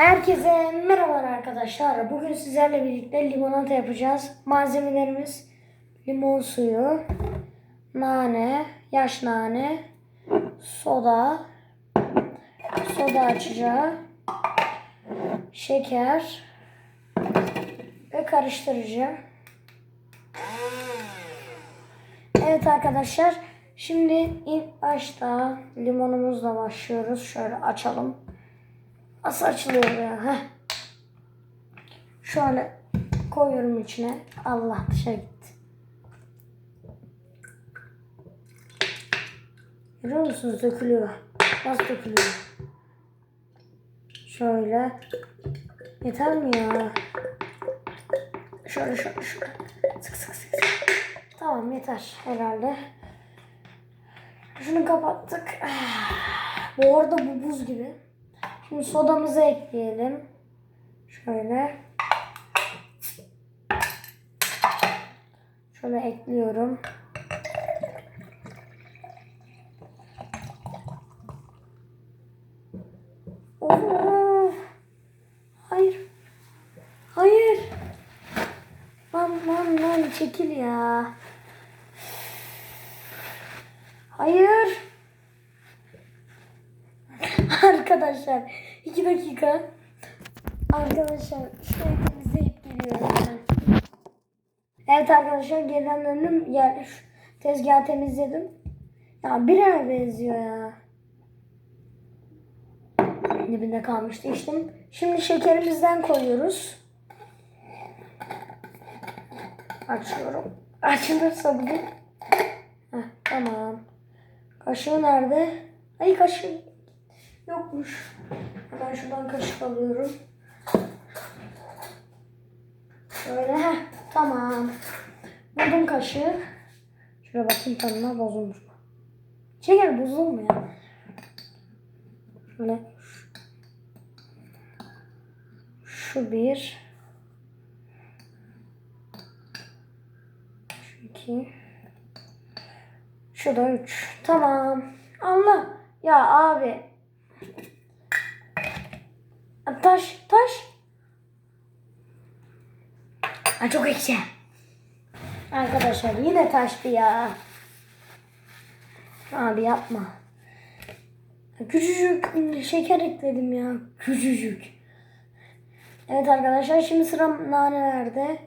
Herkese merhabalar arkadaşlar. Bugün sizlerle birlikte limonata yapacağız. Malzemelerimiz limon suyu, nane, yaş nane, soda, soda açacağı, şeker ve karıştırıcı. Evet arkadaşlar. Şimdi ilk başta limonumuzla başlıyoruz. Şöyle açalım. Nasıl açılıyor ya? Heh. Şöyle koyuyorum içine. Allah dışarı gitti. Görüyor musunuz? Dökülüyor. Nasıl dökülüyor? Şöyle. Yeter mi ya? Şöyle şöyle şöyle. Sık sık sık. Tamam yeter herhalde. Şunu kapattık. Bu arada bu buz gibi. Şimdi sodamızı ekleyelim. Şöyle. Şöyle ekliyorum. Hayır. Hayır. Lan çekil ya. Hayır. Arkadaşlar iki dakika. Arkadaşlar şöyle temizleyip geliyorum ben. Evet arkadaşlar geriden döndüm. Yani şu tezgahı temizledim. Ya birine benziyor ya. Dibinde kalmıştı içtim. Şimdi şekerimizden koyuyoruz. Açıyorum. Açılırsa bugün. Heh, tamam. Kaşığı nerede? Ay kaşığı yokmuş. Ben şuradan kaşık alıyorum. Şöyle heh, tamam. Buldum kaşığı. Şöyle bakayım tadına bozulmuş mu? Şeker bozulmuyor. Şöyle şu bir. Şu iki. Şu da üç. Tamam. Allah. Ya abi. Taş, taş. Ay çok ekşi. Arkadaşlar yine taştı ya. Abi yapma. Küçücük şeker ekledim ya. Küçücük. Evet arkadaşlar şimdi sıra nanelerde.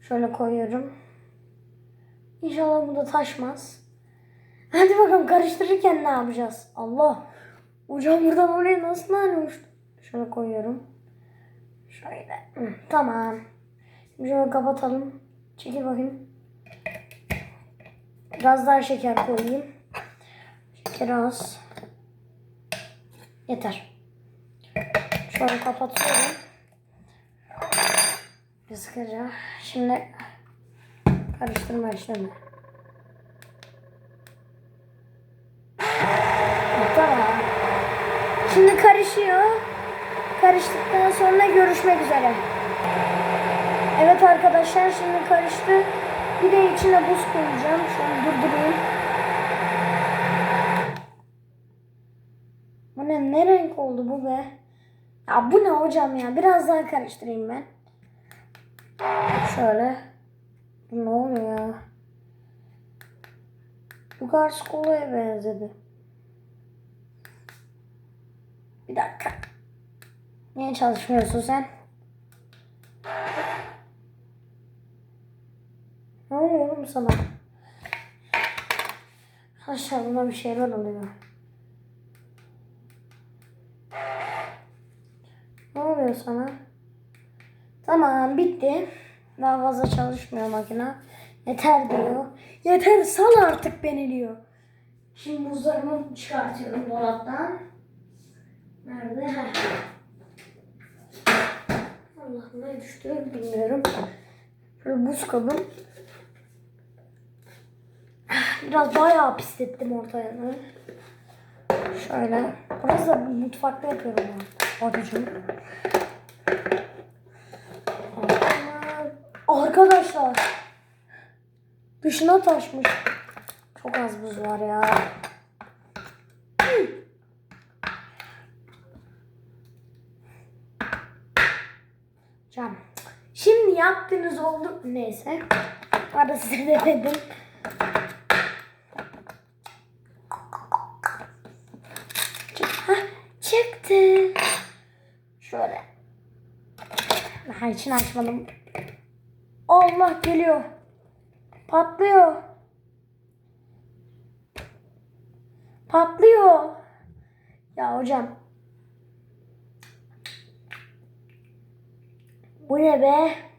Şöyle koyuyorum. İnşallah bu da taşmaz. Hadi bakalım karıştırırken ne yapacağız? Allah. Hocam buradan oraya nasıl uçtu? Şöyle koyuyorum. Şöyle. Tamam. Şimdi şöyle kapatalım. Çekil bakayım. Biraz daha şeker koyayım. Şeker az. Yeter. Şöyle kapatıyorum. Bir sıkıca. Şimdi karıştırma işlemi. Tamam. Şimdi karışıyor. Karıştıktan sonra görüşmek üzere. Evet arkadaşlar şimdi karıştı. Bir de içine buz koyacağım. Şöyle durdurayım. Bu ne? Ne renk oldu bu be? Ya bu ne hocam ya? Biraz daha karıştırayım ben. Şöyle. Bu ne oluyor ya? Bu Gars kolaya benzedi. Bir dakika. Niye çalışmıyorsun sen? Ne oluyor oğlum sana? Aşağıda bir şeyler oluyor. Ne oluyor sana? Tamam bitti. Daha fazla çalışmıyor makine. Yeter diyor. Yeter sal artık beni diyor. Şimdi buzlarımı çıkartıyorum dolaptan. Nerede? Allah ne düştü bilmiyorum. Şöyle buz kabım. Biraz bayağı pislettim ortayanı. Şöyle. Burası da mutfakta yapıyorum ben. Adıcım. Arkadaşlar. Dışına taşmış. Çok az buz var ya. Hocam şimdi yaptığınız oldu. Neyse. Arada size de dedim. Çıktı. Şöyle. Daha içini açmadım. Allah geliyor. Patlıyor. Patlıyor. Ya hocam. Bu ne be?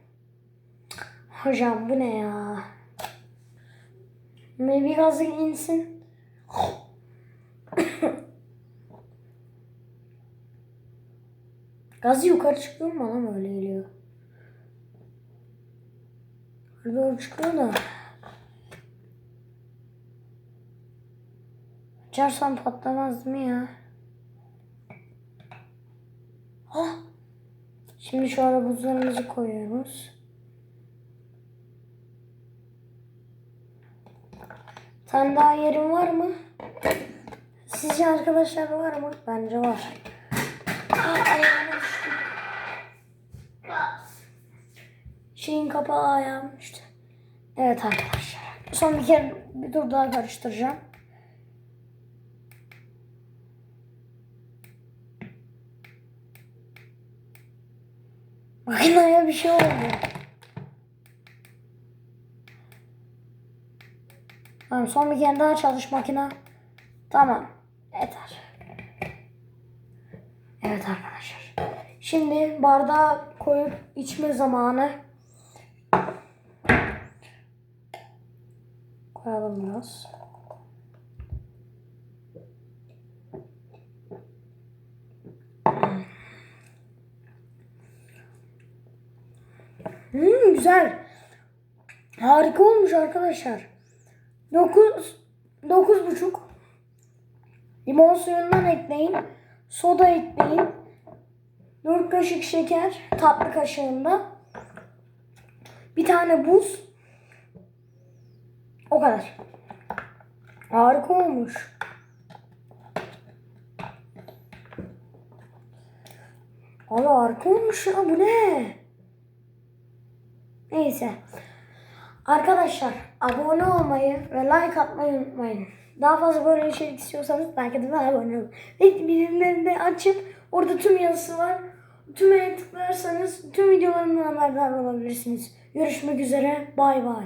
Hocam bu ne ya? Bir gazı insin. Gazı yukarı çıkıyor mu lan öyle geliyor. Yukarı çıkıyor da. Açarsam patlamaz mı ya? Ah! Şimdi şu ara buzlarımızı koyuyoruz. Sen daha yerin var mı? Sizce arkadaşlar var mı? Bence var. Şeyin kapağı ayağım düştü. Evet arkadaşlar. Son bir kere bir tur daha karıştıracağım. Makineye bir şey oldu. Tamam son bir kere daha çalış makine. Tamam. Yeter. Evet arkadaşlar. Şimdi bardağa koyup içme zamanı. Koyalım biraz. Hmm, güzel. Harika olmuş arkadaşlar. 9 9 buçuk. Limon suyundan ekleyin. Soda ekleyin. 4 kaşık şeker tatlı kaşığında. Bir tane buz. O kadar. Harika olmuş. Abi harika olmuş ya bu ne? Neyse. Arkadaşlar abone olmayı ve like atmayı unutmayın. Daha fazla böyle içerik istiyorsanız belki de abone olun. Ve bildirimleri de açıp orada tüm yazısı var. Tümüne tıklarsanız tüm videolarımdan haberdar olabilirsiniz. Görüşmek üzere. Bay bay.